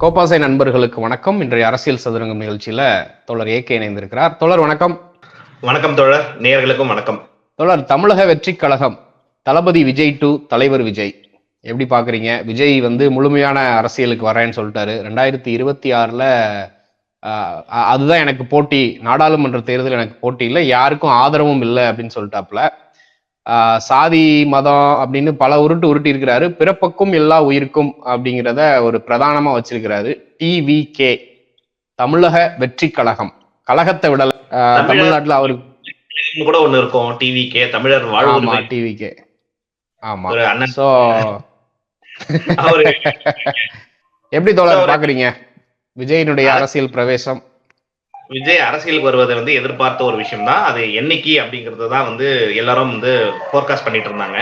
கோபாசை நண்பர்களுக்கு வணக்கம். இன்றைய அரசியல் சதுரங்கம் நிகழ்ச்சியில தோழர் ஏகே இணைந்திருக்கிறார். தோழர் வணக்கம். வணக்கம் தோழர். நேயர்களுக்கும் வணக்கம். தோழர் தமிழக வெற்றி கழகம் தளபதி விஜய் டு தலைவர் விஜய். எப்படி பாக்குறீங்க? விஜய் வந்து முழுமையான அரசியலுக்கு வரேன்னு சொல்லிட்டாரு. ரெண்டாயிரத்தி இருபத்தி ஆறுல அதுதான் எனக்கு போட்டி. நாடாளுமன்ற தேர்தல் எனக்கு போட்டி இல்லை. யாருக்கும் ஆதரவும் இல்லை அப்படின்னு சொல்லிட்டாப்புல. ஆஹ், சாதி மதம் அப்படின்னு பல உருட்டு உருட்டி இருக்கிறாரு. பிறப்புக்கும் எல்லா உயிருக்கும் அப்படிங்கிறத ஒரு பிரதானமா வச்சிருக்கிறாரு. டிவிகே தமிழக வெற்றி கழகம். கழகத்தை விடல தமிழ்நாட்டுல இன்னும் கூட ஒண்ணு இருக்கும். டிவி கே தமிழர் ஆமா வாழ்வு டிவிகே ஆமா. சோ அவரு எப்படி தோழர் பாக்குறீங்க? விஜயனுடைய அரசியல் பிரவேசம். விஜய் அரசியலுக்கு வருவதை வந்து எதிர்பார்த்த ஒரு விஷயம் தான் அது என்னைக்கு அப்படிங்கறது தான் வந்து எல்லாரும் வந்து ஃபோர்காஸ்ட் பண்ணிட்டு இருந்தாங்க.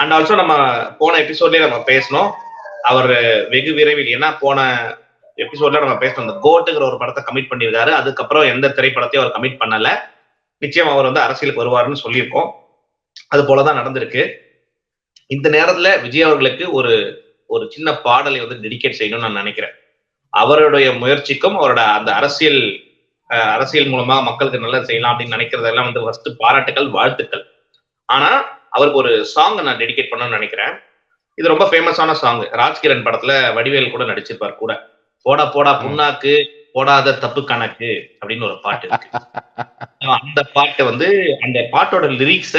அண்ட் ஆல்சோ நம்ம போன எபிசோட்லயே நம்ம பேசணும் அவர் வெகு விரைவில் ஏன்னா போன எபிசோட்ல நம்ம பேசணும் அந்த கோட்டுங்கிற ஒரு படத்தை கமிட் பண்ணியிருக்காரு. அதுக்கப்புறம் எந்த திரைப்படத்தையும் அவர் கமிட் பண்ணல. நிச்சயம் அவர் வந்து அரசியலுக்கு வருவாருன்னு சொல்லியிருக்கோம். அது போலதான் நடந்திருக்கு. இந்த நேரத்துல விஜய் அவர்களுக்கு ஒரு ஒரு சின்ன பாடலை வந்து டெடிகேட் செய்யணும்னு நான் நினைக்கிறேன். அவருடைய முயற்சிக்கும் அவரோட அந்த அரசியல் அரசியல் மூலமா மக்களுக்கு நல்லது செய்யலாம் அப்படின்னு நினைக்கிறதெல்லாம் வந்து ஃபர்ஸ்ட் பாராட்டுகள் வாழ்த்துக்கள். ஆனா அவருக்கு ஒரு சாங் நான் டெடிகேட் பண்ணணும்னு நினைக்கிறேன். இது ரொம்ப ஃபேமஸான சாங் ராஜ்கிரண் படத்துல வடிவேல் கூட நடிச்சிருப்பார் கூட. போடா போடா புண்ணாக்கு போடாத தப்பு கணக்கு அப்படின்னு ஒரு பாட்டு இருக்கு. அந்த பாட்டை வந்து அந்த பாட்டோட லிரிக்ஸ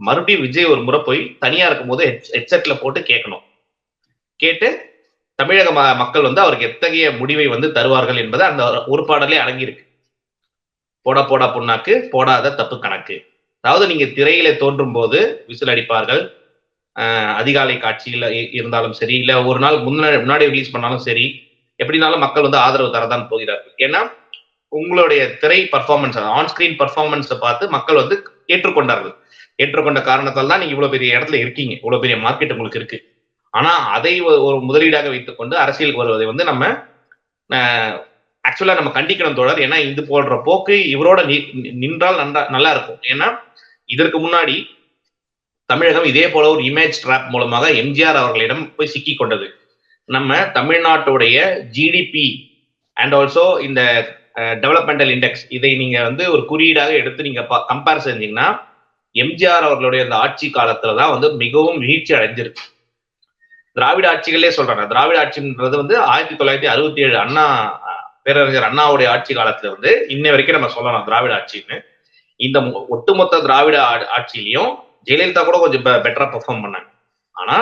மறுபடியும் விஜய் ஒரு முறை போய் தனியா இருக்கும் போது ஹெட்செட்ல போட்டு கேட்கணும். கேட்டு தமிழக மக்கள் வந்து அவருக்கு எத்தகைய முடிவை வந்து தருவார்கள் என்பது அந்த ஒரு பாடலே அடங்கியிருக்கு. போடா போடா புண்ணாக்கு போடாத தப்பு கணக்கு. அதாவது நீங்க திரையில தோன்றும் போது விசில் அடிப்பார்கள். அதிகாலை காட்சியில் இருந்தாலும் சரி இல்ல ஒரு நாள் முன்னாடி முன்னாடி ரிலீஸ் பண்ணாலும் சரி எப்படினாலும் மக்கள் வந்து ஆதரவு தரதான் போகிறார்கள். ஏன்னா உங்களுடைய திரை பர்ஃபார்மன்ஸ் ஆன் ஸ்கிரீன் பர்ஃபார்மன்ஸை பார்த்து மக்கள் வந்து ஏற்றுக்கொண்டார்கள். ஏற்றுக்கொண்ட காரணத்தால் தான் நீங்க இவ்வளவு பெரிய இடத்துல இருக்கீங்க. இவ்வளவு பெரிய மார்க்கெட் உங்களுக்கு இருக்கு. ஆனா அதை ஒரு முதலீடாக வைத்துக்கொண்டு அரசியலுக்கு வருவதை வந்து நம்ம ஆக்சுவலா நம்ம கண்டிக்கணும் தோழர். ஏன்னா இது போன்ற போக்கு இவரோட நின்றால் நன்றா நல்லா இருக்கும் ஏன்னா இதற்கு முன்னாடி தமிழகம் இதே போல ஒரு இமேஜ் ட்ராப் மூலமாக எம்ஜிஆர் அவர்களிடம் போய் சிக்கி கொண்டது. நம்ம தமிழ்நாட்டுடைய ஜிடிபி அண்ட் ஆல்சோ இந்த டெவலப்மெண்டல் இண்டெக்ஸ் இதை நீங்க வந்து ஒரு குறியீடாக எடுத்து நீங்க கம்பேர் செஞ்சீங்கன்னா எம்ஜிஆர் அவர்களுடைய அந்த ஆட்சி காலத்துல தான் வந்து மிகவும் வீழ்ச்சி அடைஞ்சிருக்கு. திராவிட ஆட்சிகளே சொல்றாங்க திராவிட ஆட்சின்றது வந்து ஆயிரத்தி தொள்ளாயிரத்தி அறுபத்தி ஏழு அண்ணா பேரறிஞர் அண்ணாவுடைய ஆட்சி காலத்துல இருந்து இன்ன வரைக்கும் நம்ம சொல்லலாம் திராவிட ஆட்சின்னு. இந்த ஒட்டுமொத்த திராவிட ஆட்சியிலையும் ஜெயலலிதா கூட கொஞ்சம் பெட்டரா பெர்ஃபார்ம் பண்ணாங்க. ஆனா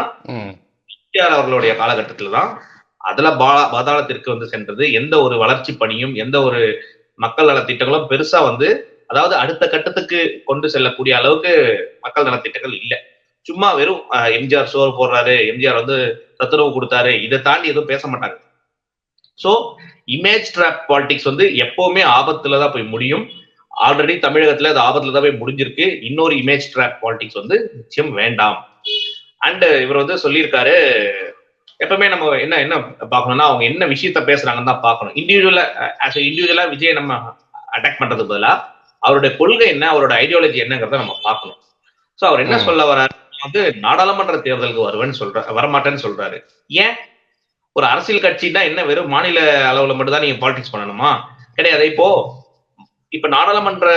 எம்ஜிஆர் அவர்களுடைய காலகட்டத்துல தான் அதுல பா- பாதாளத்திற்கு வந்து சென்றது. எந்த ஒரு வளர்ச்சி பணியும் எந்த ஒரு மக்கள் நல திட்டங்களும் பெருசா வந்து அதாவது அடுத்த கட்டத்துக்கு கொண்டு செல்லக்கூடிய அளவுக்கு மக்கள் நலத்திட்டங்கள் இல்லை. சும்மா வெறும் எம்ஜிஆர் சோறு போடுறாரு எம்ஜிஆர் வந்து சத்துணவு கொடுத்தாரு இதை தாண்டி எதுவும் பேச மாட்டாங்க. சோ இமேஜ் ட்ராப் பாலிடிக்ஸ் வந்து எப்பவுமே ஆபத்துல தான் போய் முடியும். ஆல்ரெடி தமிழகத்துல அது ஆபத்துல தான் போய் முடிஞ்சிருக்கு. இன்னொரு இமேஜ் ட்ராப் பாலிடிக்ஸ் வந்து நிச்சயம் வேண்டாம். அண்ட் இவர் வந்து சொல்லியிருக்காரு எப்பவுமே நம்ம என்ன என்ன பார்க்கணும்னா அவங்க என்ன விஷயத்த பேசுறாங்கன்னு தான் பார்க்கணும். இண்டிவிஜுவலா ஆஸ் இண்டிவிஜுவலா விஜய் நம்ம அட்டாக் பண்றது பதிலா அவருடைய கொள்கை என்ன அவரோட ஐடியாலஜி என்னங்கிறத நம்ம பார்க்கணும். சோ அவர் என்ன. சொல்ல வர்றாரு வந்து நாடாளுமன்ற தேர்தலுக்கு வருவேன்னு சொல்ற வரமாட்டேன்னு சொல்றாரு. ஏன்? ஒரு அரசியல் கட்சின்னா என்ன வெறும் மாநில அளவுல மட்டும் தான் நீங்க பாலிடிக்ஸ் பண்ணணுமா? கிடையாது இப்போ இப்ப நாடாளுமன்ற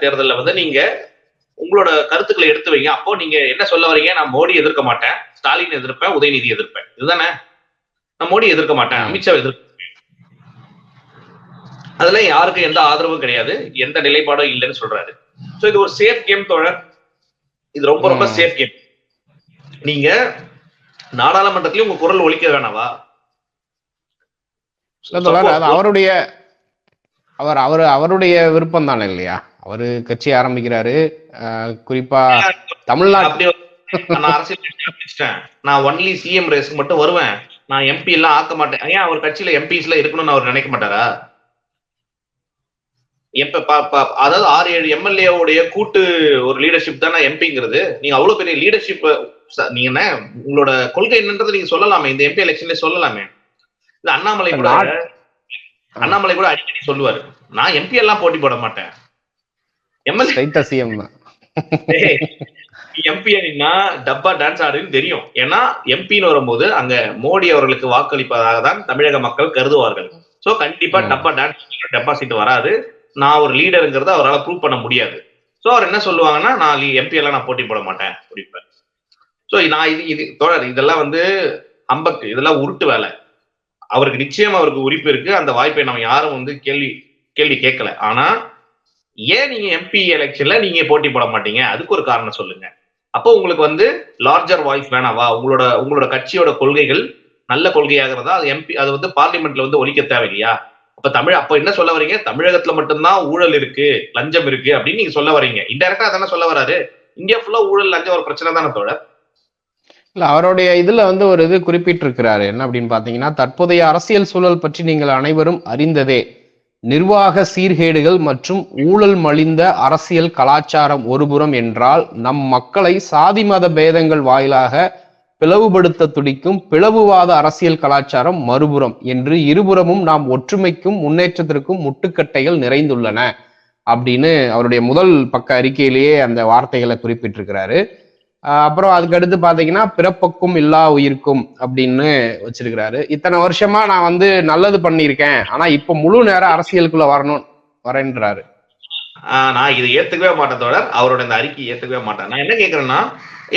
தேர்தல்ல வந்து நீங்க உங்களோட கருத்துக்களை எடுத்து வைங்க. அப்போ நீங்க என்ன சொல்ல வரீங்க? நான் மோடி எதிர்க்க மாட்டேன் ஸ்டாலின் எதிர்ப்பேன் உதயநிதி எதிர்ப்பேன். இதுதானே? நான் மோடி எதிர்க்க மாட்டேன். அமித்ஷா எதிர்ப்பேன் அதுல யாருக்கும் எந்த ஆதரவும் கிடையாது எந்த நிலைப்பாடும் இல்லைன்னு சொல்றாரு. சோ இது ஒரு சேஃப் கேம் தோழர். இது ரொம்ப ரொம்ப. சேஃப் கேம் நீங்க நாடாளுமன்றத்திலயும் உங்க குரல் ஒலிக்க வேணாவா? அவருடைய அவர் அவர் அவருடைய விருப்பம் தானே இல்லையா? அவரு கட்சி ஆரம்பிக்கிறாரு குறிப்பா தமிழ்நாட்டு அப்படி நான் அரசியல் நான் ஒன்லி சிஎம் ரேஸ்க்கு மட்டும் வருவேன். நான் எம்பி எல்லாம் ஆக்க மாட்டேன். ஏன் அவர் கட்சியில எம்பிஸ்ல இருக்கணும்னு அவர் நினைக்க மாட்டாரா? எப்ப அதாவது ஆறு ஏழு எம்எல்ஏ உடைய கூட்டு ஒரு லீடர்ஷிப் தானே எம்பிங்கிறது நீங்க அவ்வளவு பெரிய லீடர்ஷிப் நீங்க என்ன உங்களோட கொள்கை என்னன்றது நீங்க சொல்லலாமே. இந்த எம்பி எலெக்ஷன்ல சொல்லலாமே. இந்த அண்ணாமலை கூட அண்ணாமலை கூட அடிக்கடி சொல்லுவாரு. நான் எம்பி எல்லாம் போட்டி போட மாட்டேன். எம்எல்ஏ சிஎம் தான். எம்பி அணின்னா டப்பா டான்ஸ் ஆடுன்னு தெரியும். ஏன்னா எம்பின்னு வரும்போது அங்க மோடி அவர்களுக்கு வாக்களிப்பதாக தான் தமிழக மக்கள் கருதுவார்கள். சோ கண்டிப்பா. டப்பா டான்ஸ் டெபாசிட் வராது. நான் ஒரு லீடருங்கிறத அவரால் ப்ரூவ் பண்ண முடியாது. சோ அவர் என்ன சொல்லுவாங்கன்னா நான் எம்பி எல்லாம் நான் போட்டி போட மாட்டேன் அப்படிப்பேன் சோ நான் இது இது தோழர் இதெல்லாம் வந்து அம்பக்கு. இதெல்லாம் உருட்டு வேலை. அவருக்கு நிச்சயம் அவருக்கு உரிப்பு இருக்கு. அந்த வாய்ப்பை நம்ம யாரும் வந்து கேள்வி கேள்வி கேட்கல. ஆனா ஏன் நீங்க எம்பி எலெக்ஷன்ல நீங்க போட்டி போட மாட்டீங்க? அதுக்கு ஒரு காரணம் சொல்லுங்க. அப்போ உங்களுக்கு வந்து லார்ஜர் வாய்ஸ் வேணாவா உங்களோட உங்களோட கட்சியோட கொள்கைகள் நல்ல கொள்கையாகிறதா? அது எம்பி அது வந்து பார்லிமெண்ட்ல வந்து ஒழிக்க தேவையில்லையா? அப்ப தமிழ் அப்ப என்ன சொல்ல வரீங்க? தமிழகத்துல மட்டும்தான் ஊழல் இருக்கு லஞ்சம் இருக்கு அப்படின்னு நீங்க சொல்ல வரீங்க. இன்டெரக்டா அதெல்லாம் சொல்ல வராரு. இந்தியா ஃபுல்லா ஊழல் லஞ்சம் ஒரு பிரச்சனை தானே தோழர்? இல்ல அவருடைய இதுல வந்து ஒரு இது குறிப்பிட்டிருக்கிறாரு. என்ன அப்படின்னு பாத்தீங்கன்னா தற்போதைய அரசியல் சூழல் பற்றி நீங்கள் அனைவரும் அறிந்ததே நிர்வாக சீர்கேடுகள் மற்றும் ஊழல் மலிந்த அரசியல் கலாச்சாரம் ஒருபுறம் என்றால் நம் மக்களை சாதி மத பேதங்கள் வாயிலாக பிளவுபடுத்த துடிக்கும் பிளவுவாத அரசியல் கலாச்சாரம் மறுபுறம் என்று இருபுறமும் நாம் ஒற்றுமைக்கும் முன்னேற்றத்திற்கும் முட்டுக்கட்டைகள் நிறைந்துள்ளன அப்படின்னு அவருடைய முதல் பக்க அறிக்கையிலேயே அந்த வார்த்தைகளை குறிப்பிட்டிருக்கிறாரு. அப்புறம் அதுக்கு அடுத்து பாத்தீங்கன்னா பிறப்புக்கும் இல்லா உயிர்க்கும் அப்படின்னு வச்சிருக்கிறாரு. இத்தனை வருஷமா நான் வந்து நல்லது பண்ணியிருக்கேன். ஆனா இப்ப முழு நேரம் அரசியலுக்குள்ள வரணும் வரேன்றாரு. நான் இது ஏத்துக்கவே மாட்டேன் தொடர் அவரோட இந்த அறிக்கை ஏத்துக்கவே மாட்டேன். நான் என்ன கேக்குறேன்னா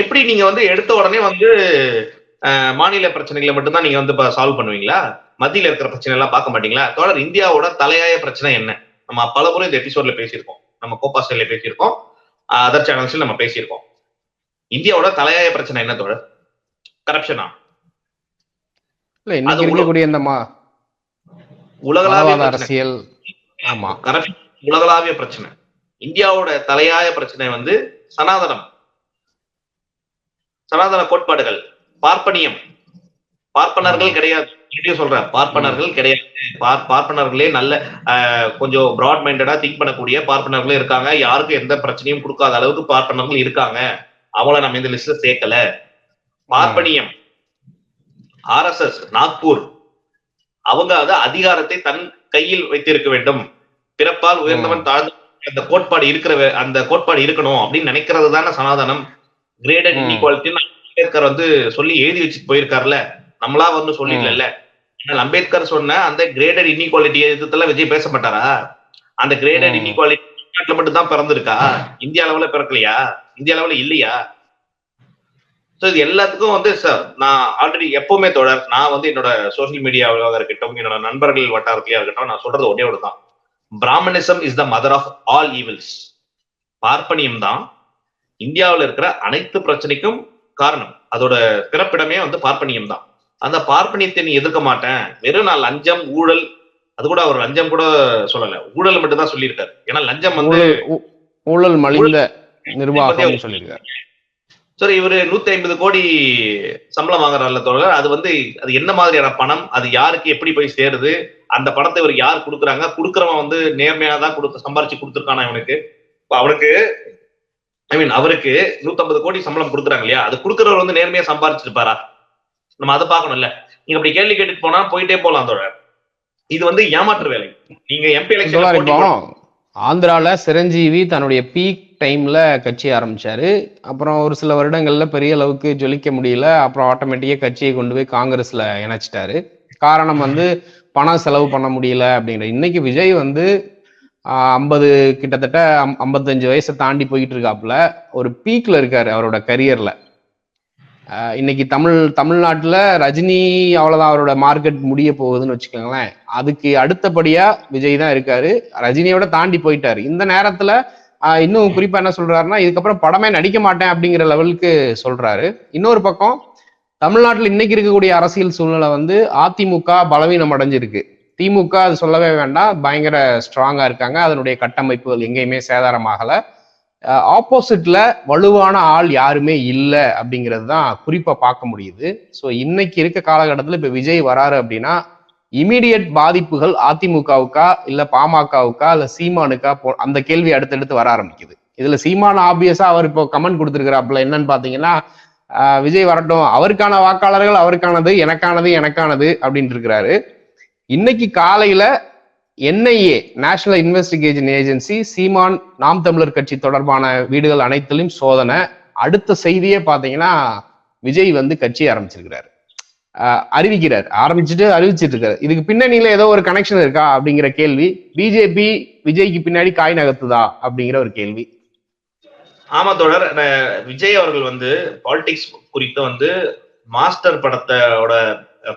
எப்படி நீங்க வந்து எடுத்த உடனே வந்து மாநில பிரச்சனைகளை மட்டும்தான் நீங்க வந்து சால்வ் பண்ணுவீங்களா? மத்தியில இருக்கிற பிரச்சனை எல்லாம் பார்க்க மாட்டீங்களா? தொடர் இந்தியாவோட தலையாய பிரச்சனை என்ன? நம்ம பல முறை இந்த எபிசோட்ல பேசியிருக்கோம். நம்ம கோப்பா ஸ்டைல பேசியிருக்கோம். அதர் சேனல்ஸ்ல நம்ம பேசியிருக்கோம். இந்தியாவோட தலையாய பிரச்சனை என்ன தோழர்? கரப்ஷனா இல்ல இன்னைக்கு இருக்கக்கூடிய இந்த உலகளாவிய. அரசியல் ஆமா. கரப்ஷன் உலகளாவிய பிரச்சனை. இந்தியாவோட தலையாய பிரச்சனை வந்து சனாதனம். சனாதன கோட்பாடுகள் பார்ப்பனியம். பார்ப்பனர்கள் கிடையாது. சொல்றேன். பார்ப்பனர்கள் கிடையாது. பார் பார்ப்பனர்களே நல்ல கொஞ்சம் பிராட் மைண்டடா திங்க் பண்ணக்கூடிய பார்ப்பனர்களும் இருக்காங்க. யாருக்கும் எந்த பிரச்சனையும் கொடுக்காத அளவுக்கு பார்ப்பனர்கள் இருக்காங்க. அவங்கள நம்ம இந்த லிஸ்ட்ல சேர்க்கல. பார்ப்பனியம் ஆர்எஸ்எஸ் நாக்பூர் அவங்க அது அதிகாரத்தை தன் கையில் வைத்திருக்க வேண்டும். பிறப்பால் உயர்ந்தவன் தாழ்ந்த அந்த கோட்பாடு இருக்கிற அந்த கோட்பாடு இருக்கணும் அப்படின்னு நினைக்கிறது தானே சனாதனம். கிரேடட் ம். இன்இக்வாலிட்டி அம்பேத்கர் வந்து சொல்லி எழுதி வச்சுட்டு போயிருக்காருல்ல. நம்மளா வந்து சொல்லிடல ஆனால் அம்பேத்கர் சொன்ன அந்த கிரேடட் இன்இக்வாலிட்டி எதிர்த்தெல்லாம் விஜய் பேச மாட்டாரா? அந்த கிரேடட். இன்இக்வாலிட்டி மட்டும் தான் பிறந்திருக்கா? இந்திய அளவுல பிறக்கலையா? இந்திய அளவுல இல்லையா? சோ இது எல்லாத்துக்கும் வந்து சார் நான் ஆல்ரெடி எப்பவுமே தொடர் நான் வந்து என்னோட சோசியல் மீடியாவாக இருக்கட்டும் என்னோட நண்பர்கள் வட்டாரத்திலேயே இருக்கட்டும் நான் சொல்றது ஒரே ஒரு தான். Brahminism is the mother of all evils பார்ப்பனியம் தான் இந்தியாவில் இருக்கிற அனைத்து பிரச்சனைக்கும் காரணம். அதோட பிறப்பிடமே வந்து பார்ப்பனியம் தான். அந்த பார்ப்பனியத்தை நீ எதிர்க்க மாட்டேன். வெறும் நான் லஞ்சம் ஊழல் அது கூட அவர் லஞ்சம் கூட சொல்லல. ஊழல் மட்டும் தான் சொல்லியிருக்காரு. ஏன்னா லஞ்சம் வந்து ஊ- ஊழல் மலிந்த நிர்வாகம் சொல்லியிருக்காரு. சரி இவரு நூத்தி ஐம்பது கோடி சம்பளம் வாங்குறாருல தோழர். அது வந்து அது என்ன மாதிரியான பணம்? அது யாருக்கு எப்படி போய் சேருது? அந்த பணத்தை இவர் யார் கொடுக்குறாங்க? கொடுக்குறவன் வந்து நேர்மையா தான் கொடுத்து சம்பாரிச்சு கொடுத்துருக்கானா இவனுக்கு? அவனுக்கு ஐ மீன் அவருக்கு 150 கோடி சம்பளம் கொடுக்குறாங்க இல்லையா? அது கொடுக்குறவர் வந்து நேர்மையா சம்பாரிச்சிருப்பாரா? நம்ம அதை பார்க்கணும்ல. நீங்க அப்படி கேள்வி கேட்டுட்டு போனா போயிட்டே போலாம் தோழர். இது வந்து ஏமாற்று வேலை. நீங்க எம்பி எலெக்ஷன் ஆந்திரால சிரஞ்சீவி தன்னுடைய பீக் டைமில் கட்சி ஆரம்பித்தார் அப்புறம் ஒரு சில வருடங்களில் பெரிய அளவுக்கு ஜொலிக்க முடியல. அப்புறம் ஆட்டோமேட்டிக்காக கட்சியை கொண்டு போய் காங்கிரஸில் இணைச்சிட்டாரு. காரணம் வந்து பணம் செலவு பண்ண முடியல அப்படிங்கிற இன்னைக்கு விஜய் வந்து ஐம்பது கிட்டத்தட்ட ஐம்பத்தஞ்சு வயசை தாண்டி போயிட்டு இருக்காப்புல ஒரு பீக்ல இருக்காரு அவரோட கரியர்ல இன்னைக்கு தமிழ் தமிழ்நாட்டில் ரஜினி அவ்வளோதான் அவரோட மார்க்கெட் முடிய போகுதுன்னு வச்சுக்கோங்களேன். அதுக்கு அடுத்தபடியா விஜய் தான் இருக்காரு. ரஜினியோட தாண்டி போயிட்டாரு. இந்த நேரத்துல இன்னும் குறிப்பா என்ன சொல்றாருன்னா இதுக்கப்புறம் படமே நடிக்க மாட்டேன் அப்படிங்கிற லெவலுக்கு சொல்றாரு. இன்னொரு பக்கம் தமிழ்நாட்டில் இன்னைக்கு இருக்கக்கூடிய அரசியல் சூழ்நிலை வந்து அதிமுக பலவீனம் அடைஞ்சிருக்கு. திமுக அது சொல்லவே வேண்டாம் பயங்கர ஸ்ட்ராங்கா இருக்காங்க. அதனுடைய கட்டமைப்புகள் எங்கேயுமே சேதாரமாகல. ஆப்போசிட்ல வலுவான ஆள் யாருமே இல்லை அப்படிங்கிறது தான் குறிப்பா பார்க்க முடியுது. ஸோ இன்னைக்கு இருக்க காலகட்டத்தில் இப்ப விஜய் வராரு அப்படின்னா இமீடியட் பாதிப்புகள் அதிமுகவுக்கா இல்ல பாமகவுக்கா இல்ல சீமானுக்கா போ அந்த கேள்வி அடுத்தடுத்து வர ஆரம்பிக்குது. இதுல சீமான் ஆப்வியஸா அவர் இப்போ கமெண்ட் கொடுத்துருக்கிறாப்புல என்னன்னு பாத்தீங்கன்னா விஜய் வரட்டும் அவருக்கான வாக்காளர்கள் அவருக்கானது எனக்கானது எனக்கானது அப்படின்ட்டு இருக்கிறாரு. இன்னைக்கு காலையில NIA national investigation agency Seeman Naam Tamilar Katchi தொடர்பான வீடுகள் அனைத்திலும் சோதனை. அடுத்த செய்தியே பாத்தீங்கன்னா விஜய் வந்து கட்சி ஆரம்பிச்சிருக்கிறாரு. அறிவிக்கிறார். ஆரம்பிச்சுட்டு அறிவிச்சிட்டு இருக்காரு இதுக்கு பின்னணியில ஏதோ ஒரு கனெக்ஷன் இருக்கா அப்படிங்கிற கேள்வி. பிஜேபி விஜய்க்கு பின்னாடி காய் நகர்த்துதா அப்படிங்கிற ஒரு கேள்வி. ஆமா நான் விஜய் அவர்கள் வந்து பாலிடிக்ஸ் குறித்து வந்து மாஸ்டர் படத்தோட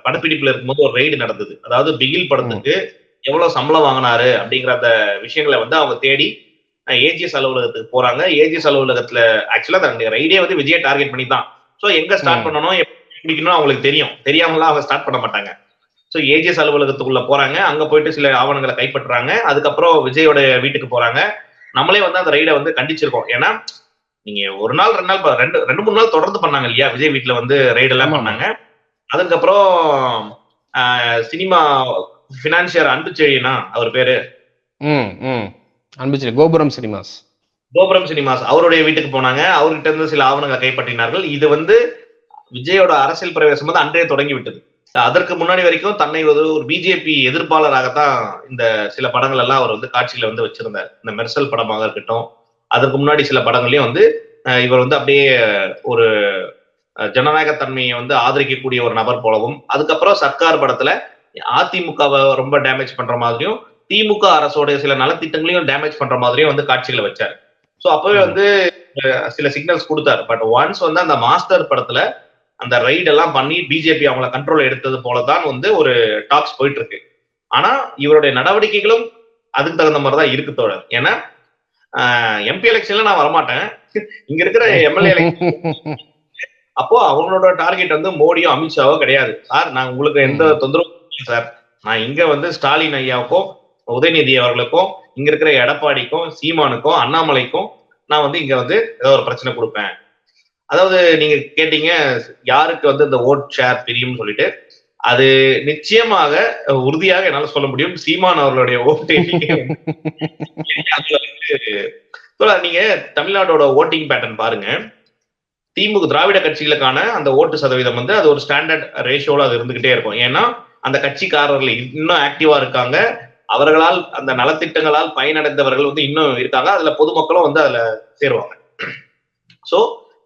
படப்பிடிப்புல இருக்கும்போது ஒரு ரெய்டு நடந்தது. அதாவது பிகில் படத்துக்கு எவ்வளவு சம்பளம் வாங்கினாரு அப்படிங்கிற அந்த விஷயங்களை வந்து அவங்க தேடி ஏஜிஎஸ் அலுவலகத்துக்கு போறாங்க. ஏஜிஎஸ் அலுவலகத்துல ஆக்சுவலா அந்த ரைடே வந்து விஜயை டார்கெட் பண்ணி தான் ஸோ எங்க ஸ்டார்ட். பண்ணணும்? எப்படி பிடிக்கணும் அவங்களுக்கு தெரியும். தெரியாமலாம் அவங்க ஸ்டார்ட் பண்ண மாட்டாங்க. ஸோ ஏஜிஎஸ் அலுவலகத்துக்குள்ள போறாங்க. அங்க போயிட்டு சில ஆவணங்களை கைப்பற்றுறாங்க. அதுக்கப்புறம் விஜயோட வீட்டுக்கு போறாங்க. நம்மளே வந்து அந்த ரைடை வந்து கண்டிச்சிருக்கோம். ஏன்னா நீங்க ஒரு நாள் ரெண்டு நாள் ரெண்டு ரெண்டு மூணு நாள் தொடர்ந்து பண்ணாங்க இல்லையா? விஜய் வீட்டுல வந்து ரைடு எல்லாம். பண்ணாங்க. அதுக்கப்புறம் சினிமா பினான்சியர் அன்பு செழியனா அவர் பேரு. ம் ம். அன்புச்சரி கோபுரம் சினிமாஸ். கோபுரம் சினிமாஸ். அவருடைய வீட்டுக்கு போனாங்க. அவர்கிட்ட இருந்து சில ஆவணங்களை கைப்பற்றினார்கள். இது வந்து விஜயோட அரசியல் பிரவேசம் வந்து அன்றே தொடங்கி விட்டது அதற்கு முன்னாடி வரைக்கும் தன்னை ஒரு ஒரு பிஜேபி எதிர்ப்பாளராகத்தான் இந்த சில படங்கள் எல்லாம் அவர் வந்து காட்சியில வந்து வச்சிருந்தார். இந்த மெர்சல் படமாக இருக்கட்டும் அதற்கு முன்னாடி சில படங்களையும் வந்து இவர் வந்து அப்படியே ஒரு ஜனநாயக தன்மையை வந்து ஆதரிக்கக்கூடிய ஒரு நபர் போலவும் அதுக்கப்புறம் சர்க்கார் படத்துல அதிமுகவை ரொம்ப டேமேஜ் பண்ற மாதிரியும் திமுக அரசோட சில நலத்திட்டங்களையும் டேமேஜ் பண்ற மாதிரியும் வந்து காட்சிகளை வச்சார். சோ அப்பவே. வந்து சில சிக்னல்ஸ் கொடுத்தாரு. பட் ஒன்ஸ் வந்து அந்த மாஸ்டர் படத்துல அந்த ரைட் எல்லாம் பண்ணி பிஜேபி அவங்கள கண்ட்ரோல் எடுத்தது போலதான் வந்து ஒரு டாக்ஸ் போயிட்டு இருக்கு ஆனா இவருடைய நடவடிக்கைகளும் அதுக்கு தகுந்த மாதிரி தான் இருக்கு தோழர். ஏன்னா எம்பி எலெக்ஷன்ல நான் வரமாட்டேன். இங்க இருக்கிற எம்எல்ஏ அப்போ அவங்களோட டார்கெட் வந்து மோடியோ அமித்ஷாவோ கிடையாது. சார் நான் உங்களுக்கு எந்த தொந்தரவும் சார். நான் இங்க வந்து ஸ்டாலின் ஐயாவுக்கும் உதயநிதி அவர்களுக்கும் இங்க இருக்கிற எடப்பாடிக்கும் சீமானுக்கும் அண்ணாமலைக்கும் நான் வந்து இங்க வந்து ஏதோ ஒரு பிரச்சனை கொடுப்பேன். அதாவது நீங்க கேட்டீங்க யாருக்கு வந்து இந்த ஓட் ஷேர் பிரியும் சொல்லிட்டு அது நிச்சயமாக உறுதியாக என்னால சொல்ல முடியும். சீமான் அவர்களுடைய ஓட்டு வந்து நீங்க தமிழ்நாடோட ஓட்டிங் பேட்டர்ன் பாருங்க. திமுக திராவிட கட்சிகளுக்கான அந்த ஓட்டு சதவீதம் வந்து அது ஒரு ஸ்டாண்டர்ட் ரேஷியோல அது இருந்துகிட்டே இருக்கும். ஏன்னா அந்த கட்சிக்காரர்கள் இன்னும் ஆக்டிவா இருக்காங்க. அவர்களால் அந்த நலத்திட்டங்களால் பயனடைந்தவர்கள் வந்து இன்னும் இருக்காங்க. அதுல பொதுமக்களும் வந்து அதுல சேருவாங்க. சோ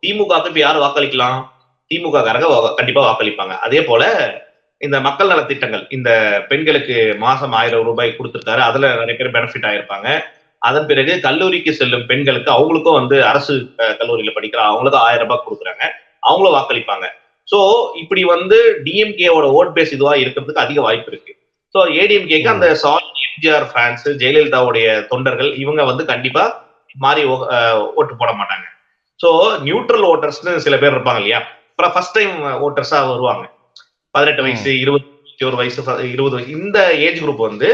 திமுகவுக்கு இப்ப யார் வாக்களிக்கலாம்? திமுக காரங்க வா- கண்டிப்பா வாக்களிப்பாங்க. அதே போல இந்த மக்கள் நலத்திட்டங்கள் இந்த பெண்களுக்கு மாசம் ஆயிரம் ரூபாய் கொடுத்திருக்காரு அதுல நிறைய பேர் பெனிஃபிட் ஆயிருப்பாங்க. அதன் பிறகு கல்லூரிக்கு செல்லும் பெண்களுக்கு அவங்களுக்கும் வந்து அரசு கல்லூரியில படிக்கிற அவங்களுக்கும் ஆயிரம் ரூபாய் கொடுக்குறாங்க. அவங்களும் வாக்களிப்பாங்க. சோ இப்படி வந்து டிஎம்கேவோட ஓட் பேஸ் இதுவா இருக்கிறதுக்கு அதிக வாய்ப்பு இருக்கு. சோ ஏடிஎம்கேக்கு அந்த சால் எம்ஜிஆர் ஃபேன்ஸ் ஜெயலலிதாவுடைய தொண்டர்கள் இவங்க வந்து கண்டிப்பா மாறி ஓட்டு போட மாட்டாங்க. சோ நியூட்ரல் ஓட்டர்ஸ்னு சில பேர் இருப்பாங்க இல்லையா? அப்புறம் ஃபர்ஸ்ட் டைம் ஓட்டர்ஸா வருவாங்க. பதினெட்டு வயசு இருபத்தி ஒரு வயசு இருபது வயசு இந்த ஏஜ் குரூப் வந்து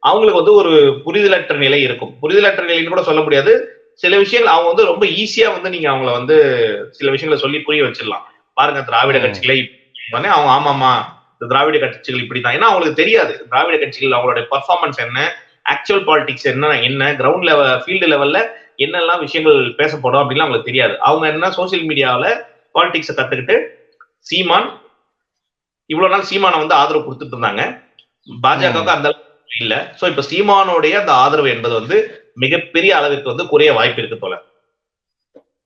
அவங்களுக்கு வந்து ஒரு புரிதலற்ற நிலை இருக்கும். புரிதலற்ற நிலைன்னு கூட சொல்ல முடியாது. சில விஷயங்கள் அவங்க வந்து ரொம்ப ஈஸியா வந்து நீங்க அவங்கள வந்து சில விஷயங்களை சொல்லி புரிய வச்சிடலாம். பாருங்க திராவிட. கட்சிகளை உடனே அவங்க ஆமாமா இந்த திராவிட கட்சிகள் இப்படிதான். ஏன்னா அவங்களுக்கு தெரியாது. திராவிட கட்சிகள் அவங்களுடைய பர்ஃபார்மன்ஸ் என்ன ஆக்சுவல் பாலிடிக்ஸ் என்ன என்ன கிரவுண்ட் லெவல் ஃபீல்டு லெவல்ல என்னெல்லாம் விஷயங்கள் பேசப்படும் அப்படின்லாம் அவங்களுக்கு தெரியாது. அவங்க என்ன சோசியல் மீடியாவில பாலிடிக்ஸை கத்துக்கிட்டு சீமான் இவ்வளவு நாள் சீமானை வந்து ஆதரவு கொடுத்துட்டு இருந்தாங்க. பாஜகவுக்கு அந்த அளவுக்கு இல்ல. சோ இப்ப சீமானுடைய அந்த ஆதரவு என்பது வந்து மிகப்பெரிய அளவிற்கு வந்து குறைய வாய்ப்பு இருக்கு போல.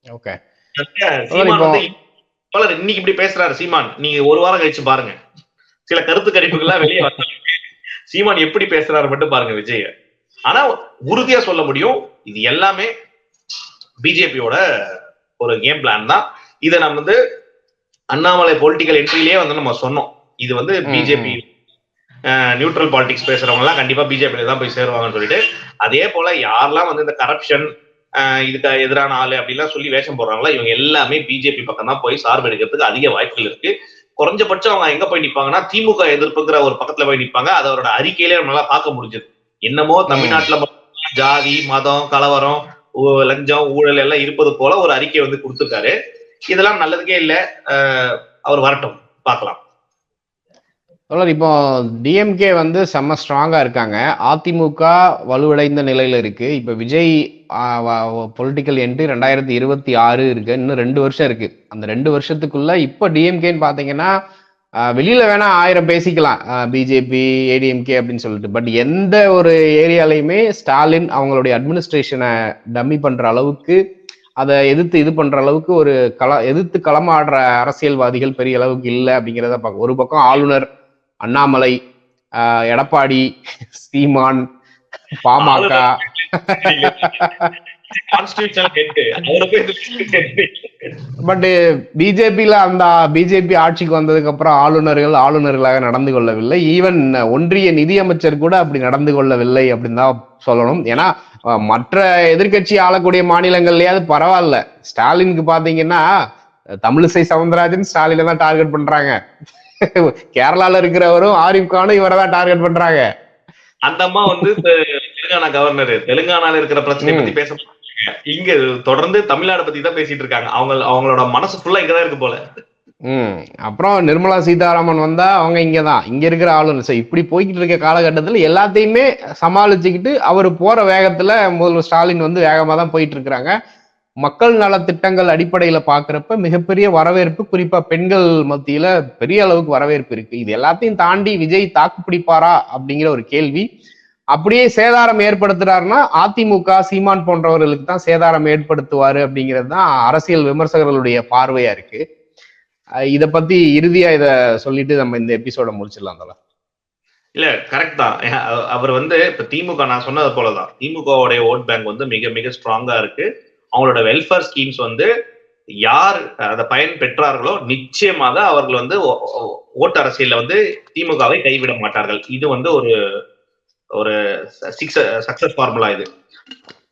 ஓகே. சீமான் வந்து இன்னைக்கு இப்படி பேசுறாரு சீமான். நீங்க ஒரு வாரம் கழிச்சு பாருங்க. சில கருத்து கணிப்புகள்லாம் வெளியே வந்தாங்க சீமான் எப்படி பேசுறாரு மட்டும் பாருங்க விஜய் ஆனா உறுதியா சொல்ல முடியும் இது எல்லாமே பிஜேபியோட ஒரு கேம் பிளான் தான். இதை நம்ம வந்து அண்ணாமலை பொலிட்டிக்கல் என்ட்ரிலேயே வந்து நம்ம சொன்னோம். இது வந்து பிஜேபி நியூட்ரல் பாலிடிக்ஸ் பேசுறவங்க எல்லாம் கண்டிப்பா பிஜேபியில தான் போய் சேருவாங்கன்னு சொல்லிட்டு அதே போல யாரெல்லாம் வந்து இந்த கரப்ஷன் இதுக்கு எதிரான ஆளு அப்படிலாம் சொல்லி வேஷம் போடுறாங்களோ இவங்க எல்லாமே பிஜேபி பக்கம் தான் போய் சார்பு எடுக்கிறதுக்கு அதிக வாய்ப்புகள் இருக்கு. குறைஞ்சபட்சம் அவங்க எங்க போய் நிப்பாங்கன்னா திமுக எதிர்ப்புங்கிற ஒரு பக்கத்துல போய் நிப்பாங்க. அது அவரோட அறிக்கையிலே நம்மளால பார்க்க முடிஞ்சது. என்னமோ தமிழ்நாட்டுல ஜாதி மதம் கலவரம் லஞ்சம் ஊழல் எல்லாம் இருப்பது போல ஒரு அறிக்கை வந்து கொடுத்துருக்காரு. இதெல்லாம் நல்லதுக்கே இல்ல அவர் வரட்டும். பார்க்கலாம். தோழர் இப்போ டிஎம்கே வந்து செம்ம ஸ்ட்ராங்கா இருக்காங்க. அதிமுக வலுவடைந்த நிலையில இருக்கு. இப்ப விஜய் பொலிட்டிக்கல் என்ட்ரி ரெண்டாயிரத்தி இருபத்தி ஆறு இருக்கு. இன்னும் ரெண்டு வருஷம் இருக்கு. அந்த ரெண்டு வருஷத்துக்குள்ள இப்போ டிஎம்கேன்னு பாத்தீங்கன்னா வெளியில வேணா ஆயிரம் பேசிக்கலாம். பிஜேபி ஏடிஎம்கே அப்படின்னு சொல்லிட்டு. பட் எந்த ஒரு ஏரியாலையுமே ஸ்டாலின் அவங்களுடைய அட்மினிஸ்ட்ரேஷனை டம்மி பண்ற அளவுக்கு அதை எதிர்த்து இது பண்ற அளவுக்கு ஒரு கல எதிர்த்து களமாடுற அரசியல்வாதிகள் பெரிய அளவுக்கு இல்லை அப்படிங்கிறத பார்க்க ஒரு பக்கம் ஆளுநர் அண்ணாமலை எடப்பாடி சீமான் பாமக. பட் பிஜேபியில அந்த பிஜேபி ஆட்சிக்கு வந்ததுக்கு அப்புறம் ஆளுநர்கள் ஆளுநர்களாக நடந்து கொள்ளவில்லை. ஈவன் ஒன்றிய நிதியமைச்சர் கூட அப்படி நடந்து கொள்ளவில்லை அப்படின்னு தான் சொல்லணும். ஏன்னா மற்ற எதிர்க்கட்சி ஆளக்கூடிய மாநிலங்கள்லயாவது பரவாயில்ல. ஸ்டாலினுக்கு பாத்தீங்கன்னா தமிழிசை சவுந்தரராஜன் ஸ்டாலினை தான் டார்கெட் பண்றாங்க. கேரளால இருக்கிறவரும் ஆரிஃப் கானும் இவரை தான் டார்கெட் பண்றாங்க. அந்த அம்மா வந்து தெலுங்கானா கவர்னர் தெலுங்கானால இருக்கிற பிரச்சனை பத்தி பேச. இங்க தொடர்ந்து தமிழ்நாடு பத்தி தான் பேசிட்டு இருக்காங்க. அவங்க அவங்களோட மனசு ஃபுல்லா இங்கதான் இருக்கு போல. ம். அப்புறம் நிர்மலா சீதாராமன் வந்தா அவங்க இங்கதான். இங்க இருக்கிற ஆளுநர். சரி இப்படி போய்கிட்டு இருக்க காலகட்டத்துல எல்லாத்தையுமே சமாளிச்சுக்கிட்டு அவர் போற வேகத்துல முதல்வர் ஸ்டாலின் வந்து வேகமா தான் போயிட்டு இருக்கிறாங்க. மக்கள் நலத்திட்டங்கள் அடிப்படையில பாக்குறப்ப மிகப்பெரிய வரவேற்பு குறிப்பா பெண்கள் மத்தியில பெரிய அளவுக்கு வரவேற்பு இருக்கு. இது எல்லாத்தையும் தாண்டி விஜய் தாக்கு பிடிப்பாரா அப்படிங்கிற ஒரு கேள்வி. அப்படியே சேதாரம் ஏற்படுத்துறாருன்னா அதிமுக சீமான் போன்றவர்களுக்கு தான் சேதாரம் ஏற்படுத்துவாரு அப்படிங்கிறது தான் அரசியல் விமர்சகர்களுடைய பார்வையா இருக்கு. இதை இத பத்தி இறுதியா இத சொல்லிட்டு நம்ம இந்த எபிசோட முடிச்சிடலாம் தல இல்ல கரெக்ட் தான். அவர் வந்து இப்ப திமுக நான் சொன்னது போலதான். திமுகவுடைய ஓட் பேங்க் வந்து மிக மிக ஸ்ட்ராங்கா இருக்கு. அவங்களோட வெல்ஃபேர் ஸ்கீம்ஸ் வந்து யார் அதை பயன் பெற்றார்களோ நிச்சயமாக அவர்கள் வந்து ஓட்டு அரசியல்ல வந்து திமுகவை கைவிட மாட்டார்கள். இது வந்து ஒரு ஒரு சிக்ஸ் சக்சஸ் ஃபார்முலா இது.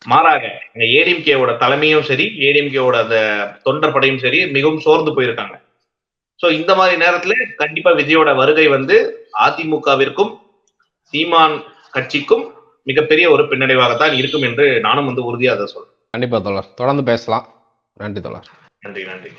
மாறாக இந்த ஏடிஎம்கேவோட தலைமையும் சரி ஏடிஎம்கேவோட அந்த தொண்டர் படையும் சரி மிகவும் சோர்ந்து போயிருக்காங்க. சோ இந்த மாதிரி நேரத்துல கண்டிப்பா விஜயோட வருகை வந்து அதிமுகவிற்கும் சீமான் கட்சிக்கும் மிகப்பெரிய ஒரு பின்னடைவாகத்தான் இருக்கும் என்று நானும் வந்து உறுதியாக சொல்றேன். கண்டிப்பா தோழர். தொடர்ந்து பேசலாம். நன்றி தோழர். நன்றி நன்றி.